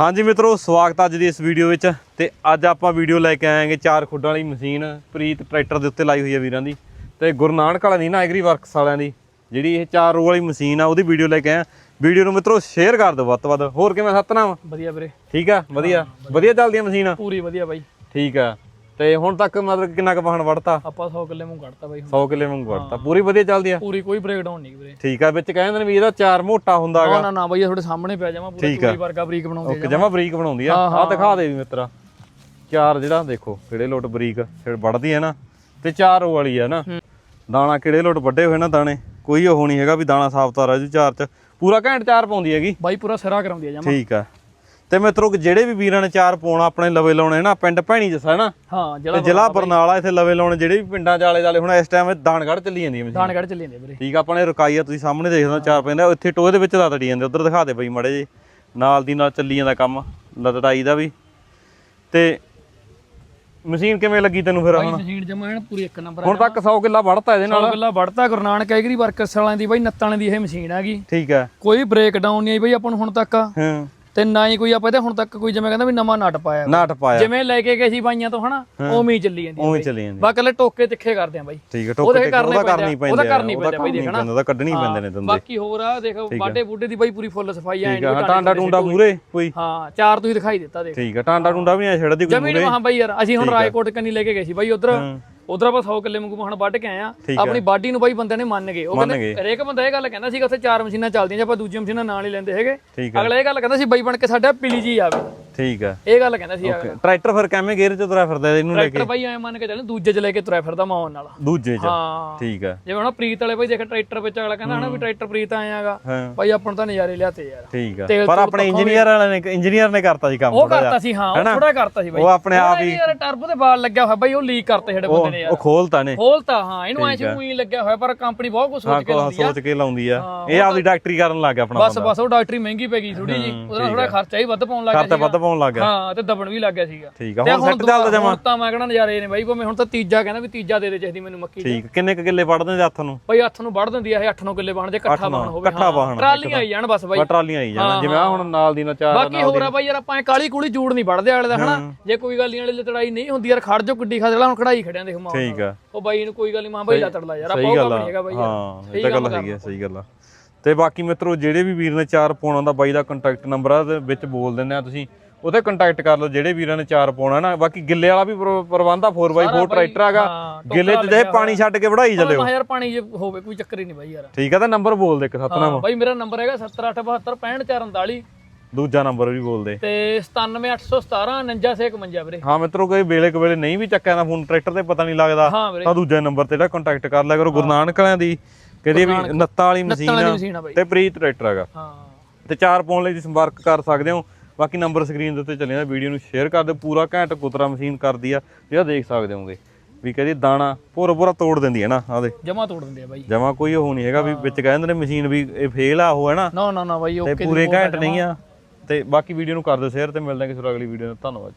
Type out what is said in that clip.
ਹਾਂਜੀ ਮਿੱਤਰੋ ਸਵਾਗਤ ਅੱਜ ਦੀ ਇਸ ਵੀਡੀਓ ਵਿੱਚ ਤੇ ਅੱਜ ਆਪਾਂ ਵੀਡੀਓ ਲੈ ਕੇ ਆਏਗੇ ਚਾਰ ਖੁੱਡਾਂ ਵਾਲੀ ਮਸ਼ੀਨ ਪ੍ਰੀਤ ਟਰੈਕਟਰ ਦੇ ਉੱਤੇ ਲਾਈ ਹੋਈ ਹੈ ਵੀਰਾਂ ਦੀ ਤੇ ਗੁਰੂ ਨਾਨਕ ਵਾਲਿਆਂ ਦੀ ਨਾ ਐਗਰੀ ਵਰਕਸ ਵਾਲਿਆਂ ਦੀ ਜਿਹੜੀ ਇਹ ਚਾਰ ਰੋ ਵਾਲੀ ਮਸ਼ੀਨ ਆ ਉਹਦੀ ਵੀਡੀਓ ਲੈ ਕੇ ਆਏ ਵੀਡੀਓ ਨੂੰ ਮਿੱਤਰੋ ਸ਼ੇਅਰ ਕਰ ਦਿਓ ਵੱਧ ਤੋਂ ਵੱਧ। ਹੋਰ ਕਿਵੇਂ ਸਤਨਾਮ? ਵਧੀਆ ਵੀਰੇ। ਠੀਕ ਆ? ਵਧੀਆ? ਵਧੀਆ। ਚੱਲਦੀ ਆ ਮਸ਼ੀਨ? ਪੂਰੀ ਵਧੀਆ ਬਾਈ। ਠੀਕ ਆ। ਤੇ ਹੁਣ ਤੱਕ ਮਤਲਬ ਕਿੰਨਾ ਕੁ ਵਾਹਣ ਵੜਤਾ? ਆਪਾਂ 100 ਕਿੱਲੇ ਮੂੰਹ ਕੱਢਤਾ ਬਾਈ ਹੁਣ। 100 ਕਿੱਲੇ ਵਾਂਗੂ ਵੜਤਾ ਪੂਰੀ ਵਧੀਆ ਚੱਲਦੀ ਆ? ਪੂਰੀ ਕੋਈ ਬ੍ਰੇਕਡਾਊਨ ਨਹੀਂ ਵੀਰੇ। ਠੀਕ ਆ ਵਿੱਚ ਕਹਿੰਦੇ ਨੇ ਵੀ ਇਹਦਾ ਚਾਰ ਮੋਟਾ ਹੁੰਦਾ ਨਾ ਹੈਗਾ। ਨਾ ਨਾ ਬਾਈ ਇਹ ਤੁਹਾਡੇ ਸਾਹਮਣੇ ਪਿਆ ਜਾਵਾਂ ਪੂਰਾ ਠੀਕ ਆ। ਵਰਗਾ ਬਰੀਕ ਬਣਾਉਂਦੇ ਓਕੇ ਜਮਾ। ਬਰੀਕ ਬਣਾਉਂਦੀ ਆ। ਆ ਦਿਖਾ ਦੇ ਵੀ ਮਿੱਤਰਾ। ਚਾਰ ਜਿਹੜਾ ਦੇਖੋ ਕਿਹੜੇ ਲੋਟ ਬਰੀਕ ਫਿਰ ਵੜਦੀ ਹੈ ਨਾ। ਤੇ ਚਾਰ ਉਹ ਵਾਲੀ ਆ ਨਾ। ਦਾਣਾ ਕਿਹੜੇ ਲੋਟ ਵੱਡੇ ਹੋਏ ਨਾ ਦਾਣੇ? ਕੋਈ ਉਹ ਨਹੀਂ ਹੈਗਾ ਵੀ ਦਾਣਾ ਸਾਫ਼ ਤਾਰਾ ਜੀ ਚਾਰ ਚ। ਪੂਰਾ ਘੈਂਟ ਚਾਰ ਪਾਉਂਦੀ ਹੈਗੀ। ਬਾਈ ਪੂਰਾ ਸਿਰਾ ਕਰਾਉਂਦੀ ਆ ਜਾਵਾਂ ਠੀਕ ਆ। ਤੇ ਮਿੱਤਰੋ ਜਿਹੜੇ ਵੀ ਵੀਰਾਂ ਨੇ ਚਾਰ ਪਾਉਣਾ ਆਪਣੇ ਲਵੇ ਲਾਉਣੇ ਨਾ ਪਿੰਡ ਭੈਣੀ ਜਸਾ ਨਾ ਹਾਂ ਤੇ ਜ਼ਿਲ੍ਹਾ ਬਰਨਾਲਾ ਇੱਥੇ ਲਵੇ ਲਾਉਣੇ ਜਿਹੜੇ ਵੀ ਪਿੰਡਾਂ ਚ ਆਲੇ ਦਾਲੇ ਹੁਣ ਇਸ ਟਾਈਮ ਦਾਨਗੜ ਚੱਲੀ ਜਾਂਦੀ ਹੈ ਮਸ਼ੀਨ ਚੱਲੀ ਜਾਂਦੇ ਵੀਰੇ। ਠੀਕ ਆ ਆਪਣੇ ਰੁਕਾਈ ਆ ਤੁਸੀਂ ਸਾਹਮਣੇ ਦੇਖਦੇ ਹੋ ਚਾਰ ਪੈਂਦੇ ਇੱਥੇ ਟੋਏ ਦੇ ਵਿੱਚ ਲੱਦੜੀ ਜਾਂਦੇ ਉਧਰ ਦਿਖਾ ਦੇ ਬਈ ਮੜੇ ਜੀ ਨਾਲ ਦੀ ਨਾਲ ਚੱਲੀ ਜਾਂਦਾ ਕੰਮ ਲਦੜਾਈ ਦਾ ਵੀ। ਤੇ ਮਸ਼ੀਨ ਕਿਵੇਂ ਲੱਗੀ ਤੈਨੂੰ ਫਿਰ ਹੁਣ? ਮਸ਼ੀਨ ਜਮਾ ਐਨ ਪੂਰੀ ਇੱਕ ਨੰਬਰ ਹੁਣ ਤੱਕ 100 ਕਿੱਲਾ ਵੜਤਾ ਇਹਦੇ ਨਾਲ। ਨਾਲ ਗੱਲਾਂ ਵੜਤਾ ਗੁਰੂ ਨਾਨਕ ਐਗਰੀ ਵਰਕਸ ਵਾਲਿਆਂ ਦੀ ਬਾਈ ਨੱਤਾਂ ਦੀ ਇਹ ਮਸ਼ੀਨ ਹੈਗੀ। ਠੀਕ ਆ ਕੋਈ ਬ੍ਰੇਕਡਾਊਨ ਨਹੀਂ ਆਈ ਬਾਈ ਆਪਾਂ ਨੂੰ ਹੁਣ ਤੱਕ। ਹਾਂ। ਤੇ ਨਾ ਹੀ ਕੋਈ ਆਪਾਂ ਇਹਦੇ ਹੁਣ ਤੱਕ ਕੋਈ ਜਿਵੇਂ ਕਹਿੰਦਾ ਵੀ ਨਵਾਂ ਨਟ ਪਾਇਆ ਨਾਟ ਪਾਇਆ। ਜਿਵੇਂ ਲੈ ਕੇ ਗਏ ਸੀ ਬਾਈਆਂ ਤੋਂ ਹਨਾ ਉਵੇਂ ਹੀ ਚੱਲੀ ਜਾਂਦੀ ਉਵੇਂ ਚੱਲੀ ਜਾਂਦੀ ਬਾਕੀ ਲੈ ਟੋਕੇ ਤਿੱਖੇ ਕਰਦੇ ਆ ਬਾਈ। ਠੀਕ ਉਹਦੇ ਟੋਕ ਉਹਦਾ ਪੈਂਦੇ ਕਰਨੀ ਪੈਂਦੇ ਉਹਦਾ ਕਰਨੀ ਪੈਂਦੇ ਬਈ ਦੇਖਣਾ। ਉਹਦਾ ਕੱਢਣੀ ਪੈਂਦੇ ਨੇ ਦੰਦੇ। ਬਾਕੀ ਹੋਰ ਆ ਦੇਖ ਬਾਡੇ ਬੂਡੇ ਦੀ ਬਾਈ ਪੂਰੀ ਫੁੱਲ ਸਫ਼ਾਈ ਠੀਕ ਆ ਟਾਂਡਾ ਟੁੰਡਾ ਮੂਰੇ ਕੋਈ। ਹਾਂ ਚਾਰ ਤੁਸੀਂ ਦਿਖਾਈ ਦਿੱਤਾ ਦੇਖ। ਠੀਕ ਆ ਟਾਂਡਾ ਟੁੰਡਾ ਵੀ ਨਹੀਂ ਛੱਡਦੀ ਕੋਈ ਜਮੀਨ ਮਹਾਂ ਬਾਈ ਯਾਰ ਅਸੀਂ ਹੁਣ ਰਾਏਕੋਟ ਕੰਨੀ ਲੈ ਕੇ ਗਏ ਸੀ ਬਾਈ ਉਧਰ। ਉਧਰ ਆਪਾਂ 100 ਕਿੱਲੇ ਮੰਗੂ ਮਹਣ ਵੱਢ ਕੇ ਆਏ ਆ। ਆਪਣੀ ਬਾਡੀ ਨੂੰ ਬਾਈ ਬੰਦੇ ਨੇ ਮੰਨ ਗਏ। ਉਹ ਕਹਿੰਦੇ। ਹਰੇਕ ਬੰਦਾ ਇਹ ਗੱਲ ਕਹਿੰਦਾ ਸੀਗਾ ਉੱਥੇ ਚਾਰ ਮਸ਼ੀਨਾਂ ਚੱਲਦੀਆਂ ਜੇ ਆਪਾਂ ਦੂਜੀਆਂ ਮਸ਼ੀਨਾਂ ਨਾਲ ਹੀ ਲੈਂਦੇ ਹੈਗੇ। ਅਗਲਾ ਇਹ ਗੱਲ ਕਹਿੰਦਾ ਸੀ ਬਾਈ ਬਣ ਕੇ ਸਾਡਾ ਪੀਲੀ ਜੀ ਆਵੇ। ਠੀਕ ਆ। ਇਹ ਗੱਲ ਕਹਿੰਦਾ ਸੀ ਅਗਲਾ ਟਰੈਕਟਰ ਫਿਰ ਕਿਵੇਂ ਗੇਅਰ ਚ ਤੁਰਿਆ ਫਿਰਦਾ ਇਹਨੂੰ ਲੈ ਕੇ? ਟਰੈਕਟਰ ਬਾਈ ਐ ਮੰਨ ਕੇ ਚੱਲ ਦੂਜੇ ਚ ਲੈ ਕੇ ਤੁਰਿਆ ਫਿਰਦਾ ਮਾਉਣ ਨਾਲ। ਦੂਜੇ ਚ? ਹਾਂ। ਠੀਕ ਆ। ਜਿਵੇਂ ਹੁਣ ਪ੍ਰੀਤ ਵਾਲੇ ਬਾਈ ਦੇਖ ਟਰੈਕਟਰ ਵਿੱਚ ਅਗਲਾ ਕਹਿੰਦਾ ਹਨਾ ਵੀ ਟਰੈਕਟਰ ਪ੍ਰੀਤ ਆਇਆਗਾ ਹਾਂ। ਬਾਈ ਆਪਾਂ ਨੂੰ ਤਾਂ ਨਜ਼ਾਰੇ ਲਿਆਤੇ ਯਾਰ। ਠੀਕ ਆ। ਤੇਲ ਪਰ ਤੂਲ ਆਪਣੇ ਇੰਜੀਨੀਅਰ ਵਾਲੇ ਨੇ ਇੰਜੀਨੀਅਰ ਨੇ ਕਰਤਾ ਸੀ ਕੰਮ ਉਹ ਕਰਤਾ ਸੀ ਹਾਂ ਉਹ ਥੋੜਾ ਕਰਤਾ ਸੀ ਬਾਈ। ਉਹ ਆਪਣੇ ਆਪ ਹੀ ਯਾਰ ਟਰਬੋ ਦੇ ਬਾਲ ਲੱਗਿਆ ਹੋਇਆ ਬਾਈ ਉਹ ਲੀਕ ਕਰਤੇ ਸਾਡੇ ਬੰਦੇ ਨੇ ਯਾਰ। ਉਹ ਖੋਲਤਾ ਨੇ। ਖੋਲਤਾ ਹਾਂ ਇਹਨੂੰ ਐ ਸ਼ੂਈ ਲੱਗਿਆ ਹੋਇਆ ਪਰ ਕੰਪਨੀ ਬਹੁਤ ਕੁਝ ਸੋਚ ਕੇ ਲਾਉਂਦੀ ਆ। ਸੋਚ ਕੇ ਲਾਉਂਦੀ ਆ। ਇਹ ਆਪਦੀ ਡਾਕਟਰੀ ਕਰਨ ਲੱਗ ਗਿਆ ਆਪਣਾ ਬਸ ਬਸ ਉਹ ਡਾਕਟਰੀ ਮਹਿੰਗੀ ਪੈ ਗਈ ਥੋੜੀ ਜੀ ਉਹਦਾ ਥੋੜਾ ਖਰਚਾ ਹੀ ਵੱਧ ਪਾਉਣ ਲੱਗ ਗਿਆ ਖਰਚਾ ਵੱਧ ਪਾਉਣ ਲੱਗ ਗਿਆ। ਹਾਂ ਤੇ ਦਬਣ ਵੀ ਲੱਗ ਗਿਆ ਸੀਗਾ। ਠੀਕ ਆ ਹੁਣ ਸੈੱਟ ਚੱਲਦਾ ਜਮਾ। ਤਾਂ ਮੈਂ ਕਹਣਾ ਨਜ਼ਾਰੇ ਨੇ ਬਾਈ ਭਾਵੇਂ ਹੁਣ ਤਾਂ ਤੀਜਾ ਕਹਿੰਦਾ ਵੀ ਤੀਜਾ ਦੇ ਦੇ ਚਾਹੀਦੀ ਮੈਨੂੰ ਮੱਕੀ ਠੀਕ ਕਿੰਨੇ ਕੁ ਕਿੱਲੇ ਪੜਦੇ ਨੇ ਹੱਥ ਨੂੰ? ਬਾਈ ਹੱਥ ਨੂੰ ਵੜ ਦਿੰਦੀ ਆ ਇਹ 8-9 ਕਿੱਲੇ ਬਾਣ ਜੇ ਇਕੱਠਾ ਬਾਣ ਹੋਵੇ ਇਕੱਠਾ ਬਾਹਣ ਟਰਾਲੀਆਂ ਆਈ ਜਾਣ ਬਸ ਬਾਈ। ਟਰਾਲੀਆਂ ਆਈ ਜਾਣਾ ਜਿਵੇਂ ਆ ਹੁਣ ਨਾਲ ਦੀ ਨਾਲ ਚਾਰ ਬਾਕੀ ਹੋਰ ਆ ਬਾਈ ਯਾਰ ਆਪਾਂ ਕਾਲੀ ਕੂਲੀ ਜੂੜ ਨਹੀਂ ਵੜਦੇ ਆਲੇ ਦਾ ਹਨਾ? ਜੇ ਕੋਈ ਗੱਲ ਨਹੀਂ ਵਾਲੀ ਲੜਾਈ ਨਹੀਂ ਹੁੰਦੀ ਯਾਰ ਖੜ ਜਾ ਗੱਡੀ ਖੜਲਾ ਹੁਣ ਖੜਾਈ ਖੜਿਆਂ ਦੇਖ ਮਾਂ ਠੀਕ ਆ। ਉਹ ਬਾਈ ਨੂੰ ਕੋਈ ਗੱਲ ਨਹੀਂ ਮਾਂ ਬਾਈ ਲੱਤੜ ਲਾ ਯਾਰ ਆਪਾਂ ਉਹ ਗੱਲ ਕੰਮ ਆ। ਨਹੀਂ ਹੈਗਾ ਬਾਈ ਹਾਂ ਇਹ ਤਾਂ ਗੱਲ ਹੈਗੀ ਆ ਸਹੀ ਗੱਲ ਆ। ਤੇ ਬਾਕੀ ਮਿੱਤਰੋ ਜਿਹੜੇ ਵੀ ਵੀਰ ਨੇ ਚਾਰ ਪਾਉਣਾ ਦਾ ਬਾਈ ਦਾ ਕੰਟੈਕਟ ਨੰਬਰ ਆ ਵਿੱਚ ਬੋਲ ਦਿੰਦੇ ਆ ਤੁਸੀਂ। ਉਹਤੇ ਕੰਟੈਕਟ ਕਰ ਲਓ ਜਿਹੜੇ ਵੀਰਾਂ ਨੇ ਚਾਰ ਪਾਉਣਾ ਨਾ ਬਾਕੀ ਗਿੱਲੇ ਵਾਲਾ ਵੀ ਪ੍ਰ- ਪ੍ਰਬੰਧ ਆ 4x4 ਟਰੈਕਟਰ ਹੈਗਾ। ਹਾਂ, ਗਿੱਲੇ ਚ ਜੇ ਪਾਣੀ ਛੱਡ ਕੇ ਵੜਾਈ ਚੱਲਿਓ ਮੈਂ ਯਾਰ ਪਾਣੀ ਜੇ ਹੋਵੇ ਕੋਈ ਚੱਕਰ ਹੀ ਨਹੀਂ ਬਾਈ ਯਾਰ। ਠੀਕ ਆ ਤਾਂ ਨੰਬਰ ਬੋਲ ਦੇ ਇੱਕ ਸਤਨਾਮ ਬਾਈ ਮੇਰਾ ਨੰਬਰ ਹੈਗਾ 7872 ਦੂਜਾ ਨੰਬਰ ਵੀ ਬੋਲ ਦੇ। ਤੇ 97817 4951 ਵੀਰੇ। ਹਾਂ ਮਿੱਤਰੋ ਕੋਈ ਵੇਲੇ ਕਵੇਲੇ ਨਹੀਂ ਵੀ ਚੱਕਿਆ ਨਾ ਫੋਨ ਟਰੈਕਟਰ ਤੇ ਪਤਾ ਨਹੀਂ ਲੱਗਦਾ। ਹਾਂ ਤਾਂ ਦੂਜੇ ਨੰਬਰ ਤੇ ਜਿਹੜਾ ਕੰਟੈਕਟ ਕਰ ਲਿਆ ਕਰੋ ਗੁਰੂ ਨਾਨਕ ਵਾਲਿਆਂ ਦੀ ਕਹਿੰਦੀ ਵੀ ਨੱਤਾਂ ਵਾਲੀ ਮਸ਼ੀਨ ਤੇ ਪ੍ਰੀਤ ਟਰੈਕਟਰ ਹੈਗਾ। ਹਾਂ। ਤੇ ਚਾਰ ਪਾਉਣ ਲਈ ਸੰਪਰਕ ਕਰ ਸਕਦੇ ਹੋ। ਬਾਕੀ ਨੰਬਰ ਸਕਰੀਨ ਦੇ ਉੱਤੇ ਚੱਲੇ ਜਾਂਦਾ ਵੀਡੀਓ ਨੂੰ ਸ਼ੇਅਰ ਕਰ ਦਿਓ ਪੂਰਾ ਘੈਂਟ ਕੁਤਰਾ ਮਸ਼ੀਨ ਕਰਦੀ ਆ ਜਿਹੜਾ ਦੇਖ ਸਕਦੇ ਹੋਗੇ ਵੀ ਕਹਿੰਦੀ ਦਾਣਾ ਪੂਰਾ ਪੂਰਾ ਤੋੜ ਦਿੰਦੀ ਹੈ ਨਾ ਆਦੇ ਜਮਾ ਤੋੜ ਦਿੰਦੇ ਆ ਬਾਈ। ਜਮਾ ਕੋਈ ਉਹ ਨਹੀਂ ਹੈਗਾ ਵੀ ਵਿੱਚ ਕਹਿੰਦੇ ਨੇ ਮਸ਼ੀਨ ਵੀ ਇਹ ਫੇਲ ਆ ਉਹ ਹੈ ਨਾ। ਨਾ ਨਾ ਨਾ ਬਾਈ ਤੇ ਓਕੇ ਪੂਰੇ ਘੈਂਟ ਨਹੀਂ ਆ। ਤੇ ਬਾਕੀ ਵੀਡੀਓ ਨੂੰ ਕਰ ਦਿਓ ਸ਼ੇਅਰ ਤੇ ਮਿਲਦੇ ਹਾਂ ਕਿਸੇ ਹੋਰ ਅਗਲੀ ਵੀਡੀਓ ਨਾਲ। ਧੰਨਵਾਦ।